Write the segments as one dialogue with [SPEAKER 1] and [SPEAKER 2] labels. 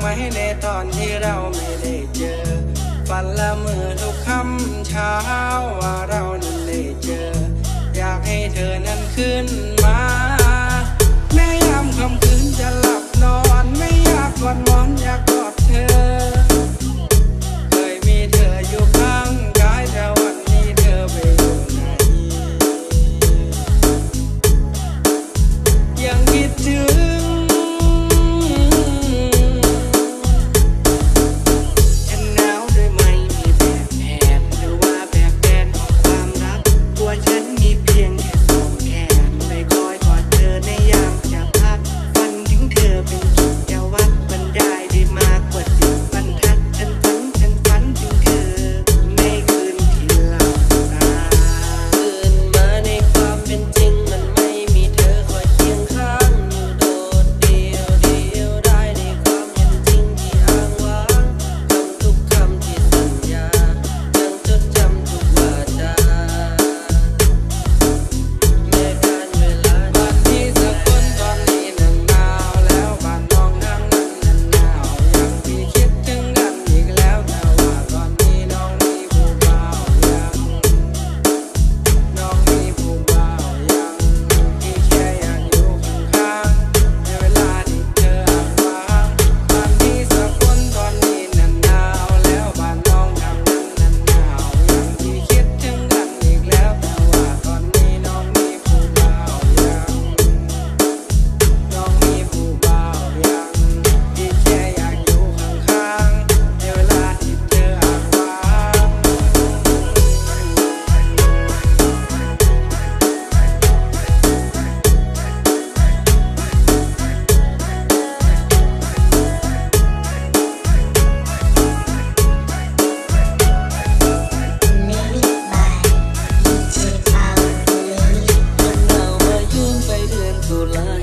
[SPEAKER 1] ไหมในตอนที่เราไม่ได้เจอ ฝันละมือทุกค่ำเช้าว่าเรานั้นได้เจอ อยากให้เธอนั้นขึ้น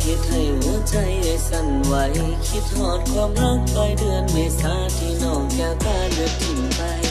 [SPEAKER 1] เฮ็ดให้หัวใจสั่นไหว คิดทอดควา
[SPEAKER 2] มรักปลายเดือนเมษาที่นอกจากบ้านเลือดทิ้งไป